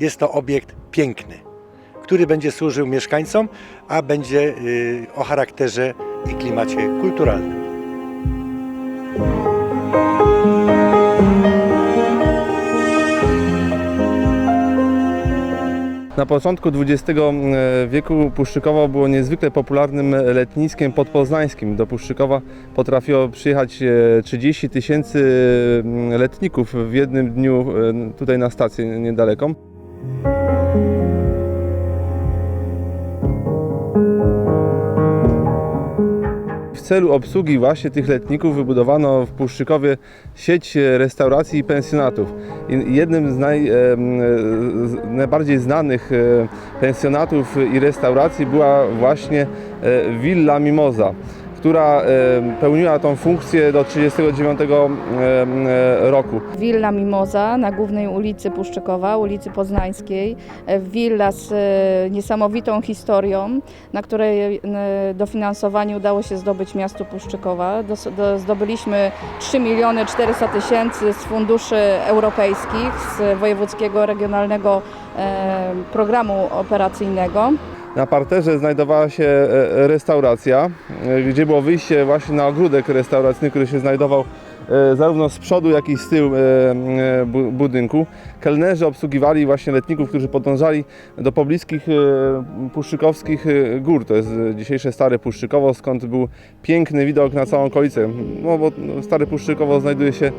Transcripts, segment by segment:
jest to obiekt piękny, który będzie służył mieszkańcom, a będzie y, o charakterze i klimacie kulturalnym. Na początku XX wieku Puszczykowo było niezwykle popularnym letniskiem podpoznańskim. Do Puszczykowa potrafiło przyjechać e, 30 tysięcy mm, letników w jednym dniu e, tutaj na stację niedaleką. W celu obsługi właśnie tych letników wybudowano w Puszczykowie sieć restauracji i pensjonatów. Jednym z naj, em, z najbardziej znanych e, pensjonatów i restauracji była właśnie e, Villa Mimoza, która e, pełniła tą funkcję do 1939 roku. Willa Mimoza na głównej ulicy Puszczykowa, ulicy Poznańskiej. E, Willa z e, niesamowitą historią, na której e, dofinansowanie udało się zdobyć miastu Puszczykowa. Zdobyliśmy 3 miliony 400 tysięcy z funduszy europejskich, z Wojewódzkiego Regionalnego e, Programu Operacyjnego. Na parterze znajdowała się e, restauracja, e, gdzie było wyjście właśnie na ogródek restauracyjny, który się znajdował e, zarówno z przodu, jak i z tyłu bu- budynku. Kelnerzy obsługiwali właśnie letników, którzy podążali do pobliskich puszczykowskich gór. To jest dzisiejsze Stare Puszczykowo, skąd był piękny widok na całą okolicę. No bo Stare Puszczykowo znajduje się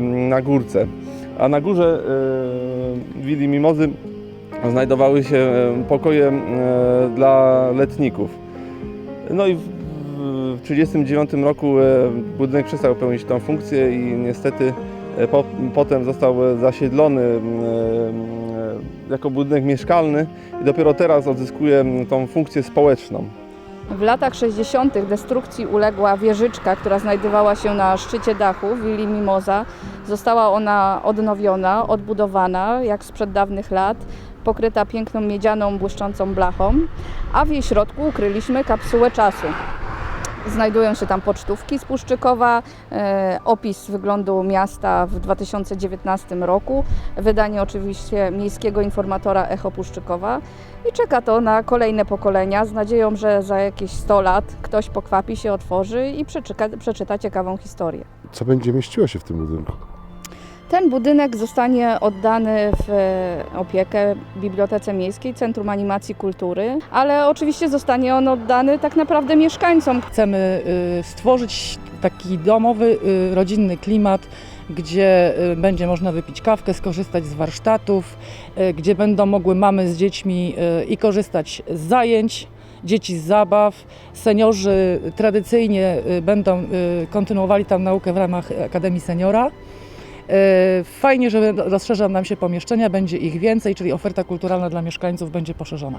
na górce. A na górze willi Mimozy znajdowały się e, pokoje e, dla letników. No i w 1939 roku e, budynek przestał pełnić tą funkcję i niestety po, potem został zasiedlony jako budynek mieszkalny i dopiero teraz odzyskuje tą funkcję społeczną. W latach 60. destrukcji uległa wieżyczka, która znajdowała się na szczycie dachu willi Mimoza. Została ona odnowiona, odbudowana jak sprzed dawnych lat, pokryta piękną miedzianą, błyszczącą blachą, a w jej środku ukryliśmy kapsułę czasu. Znajdują się tam pocztówki z Puszczykowa, e, opis wyglądu miasta w 2019 roku, wydanie oczywiście miejskiego informatora Echo Puszczykowa i czeka to na kolejne pokolenia z nadzieją, że za jakieś 100 lat ktoś pokwapi się, otworzy i przeczyta, przeczyta ciekawą historię. Co będzie mieściło się w tym budynku? Ten budynek zostanie oddany w e, opiekę Bibliotece Miejskiej, Centrum Animacji Kultury, ale oczywiście zostanie on oddany tak naprawdę mieszkańcom, Chcemy y, stworzyć taki domowy, y, rodzinny klimat, gdzie y, będzie można wypić kawkę, skorzystać z warsztatów, gdzie będą mogły mamy z dziećmi i korzystać z zajęć, dzieci z zabaw. Seniorzy tradycyjnie będą kontynuowali tam naukę w ramach Akademii Seniora. Y, Fajnie, że rozszerzą nam się pomieszczenia, będzie ich więcej, czyli oferta kulturalna dla mieszkańców będzie poszerzona.